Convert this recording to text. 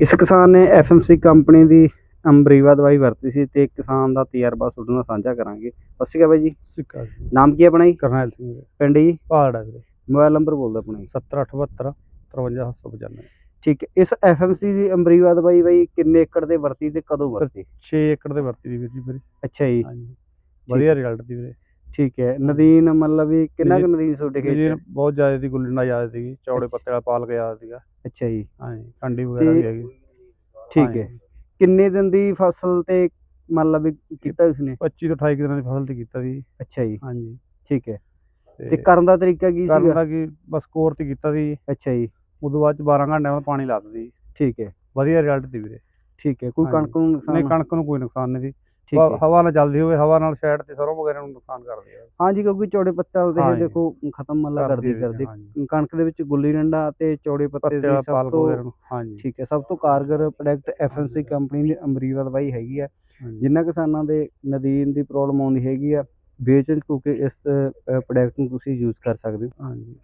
ਇਸ ਕਿਸਾਨ ਨੇ ਐਫਐਮਸੀ ਕੰਪਨੀ ਦੀ ਅੰਬਰੀਵਾ ਦਵਾਈ ਵਰਤੀ ਸੀ ਤੇ ਕਿਸਾਨ ਦਾ ਤਜਰਬਾ ਤੁਹਾਡੇ ਨਾਲ ਸਾਂਝਾ ਕਰਾਂਗੇ। ਸਤਿ ਸ਼੍ਰੀ ਅਕਾਲ ਬਾਈ ਜੀ। ਸਿੱਕਾ ਜੀ। ਨਾਮ ਕੀ ਹੈ ਆਪਣਾ ਜੀ? ਕਰਨੈਲ ਸਿੰਘ ਜੀ। ਪਿੰਡ ਜੀ? ਪਹਾੜ ਵੀਰੇ। ਮੋਬਾਈਲ ਨੰਬਰ ਬੋਲ ਦਿਓ ਆਪਣਾ ਜੀ। 7872 53795 ਠੀਕ ਹੈ। ਇਸ ਐਫਐਮਸੀ ਦੀ ਅੰਬਰੀਵਾ ਦਵਾਈ ਬਾਈ ਕਿੰਨੇ ਏਕੜ ਦੇ ਵਰਤੀ ਤੇ ਕਦੋਂ ਵਰਤੀ? 6 ਏਕੜ ਦੇ ਵਰਤੀ ਦੀ ਵੀਰ ਜੀ ਮੇਰੀ। ਅੱਛਾ ਜੀ। ਵਧੀਆ ਰਿਜ਼ਲਟ ਦੀ ਵੀਰੇ। ਠੀਕ ਹੈ ਨਦੀਨ ਮਤਲਬ ਵੀ ਕਿੰਨਾ ਕੁ ਨਦੀਨ ਤੁਹਾਡੇ ਖੇਤ ਜੀ ਚ? ਬਹੁਤ ਜ਼ਿਆਦਾ ਦੀ ਗੁੱਲਣਾ ਜ਼ਿਆਦਾ ਸੀਗੀ ਚੌੜੇ। ਪੱਤੇ ਵਾਲਾ ਪਾਲਕ ਜ਼ਿਆਦਾ ਸੀਗਾ। ਅੱਛਾ ਜੀ। ਹਾਂਜੀ ਕੰਡੀ ਵਗੈਰਾ ਵੀ ਤੇ ਹੈਗੀ। ਠੀਕ ਹੈ। ਕਿੰਨੇ ਦਿਨ ਦੀ ਫਸਲ ਤੇ ਮਤਲਬ ਵੀ ਕੀਤਾ ਉਸਨੇ? 25 ਤੋਂ 28 ਕੁ ਦਿਨਾਂ ਦੀ ਫਸਲ ਤੇ ਕੀਤਾ ਸੀ। ਅੱਛਾ ਜੀ। ਹਾਂਜੀ। ਠੀਕ ਹੈ। ਤੇ ਕਰਨ ਦਾ ਤਰੀਕਾ ਕੀ ਕਰਨ ਸੀਗਾ? ਦਾ ਕੀ ਬਸ ਕੋਰ ਤੇ ਕੀਤਾ ਸੀ। ਅੱਛਾ ਜੀ। ਉਦੋਂ ਬਾਅਦ ਚ 12 ਘੰਟਿਆਂ ਬਾਅਦ ਪਾਣੀ ਲਾ ਦਿੱਤੀ ਠੀਕ ਹੈ। ਵਧੀਆ ਰਿਜ਼ਲਟ ਦੀ ਵੀਰੇ। ਠੀਕ ਹੈ ਕੋਈ ਹਾਂਜੀ। ਕਣਕ ਨੂੰ ਨੁਕਸਾਨ ਨਹੀਂ ਕਣਕ ਨੂੰ ਕੋਈ ਨੁਕਸਾਨ ਨਹੀਂ ਸੀ। ਠੀਕ ਹ- ਹੈ ਹਵਾ ਨਾਲ ਚੱਲਦੀ ਹੋਵੇ ਹਵਾ ਨਾਲ ਸਾਈਡ ਤੇ ਸਰੋਂ ਵਗੈਰਾ ਨੂੰ ਨੁਕਸਾਨ ਕਰਦੀ ਹੈ ਹਾਂਜੀ ਕਿਉਂਕਿ ਚੌੜੇ ਪੱਤੇ ਵਾਲੇ ਹਾਂਜੀ। ਤੇ ਦੇਖੋ ਖਤਮ ਮੱਲਾ ਕਰਦੀ ਹੈ ਕਰਦੀ। ਕਣਕ ਦੇ ਵਿੱਚ ਗੁੱਲੀ ਡੰਡਾ ਤੇ ਚੌੜੇ ਪੱਤੇ ਦੀ ਸਭ ਤੋਂ ਨੂੰ ਹਾਂਜੀ ਠੀਕ ਹੈ ਸਭ ਤੋਂ ਕਾਰਗਰ ਪ੍ਰੋਡਕਟ ਐਫਐਨਸੀ। ਕੰਪਨੀ ਦੀ ਅਮਰੀਵਾ ਦਵਾਈ ਹੈਗੀ ਆ ਹਾਂਜੀ। ਜਿਨ੍ਹਾਂ ਕਿਸਾਨਾਂ ਦੇ ਨਦੀਨ ਦੀ ਪ੍ਰੋਬਲਮ ਆਉਂਦੀ ਹੈਗੀ ਆ ਵੇਚਣ ਕਿਉਂਕਿ ਇਸ ਪ੍ਰੋਡਕਟ ਨੂੰ ਤੁਸੀਂ ਯੂਜ਼ ਕਰ ਸਕਦੇ ਹੋ ਹਾਂਜੀ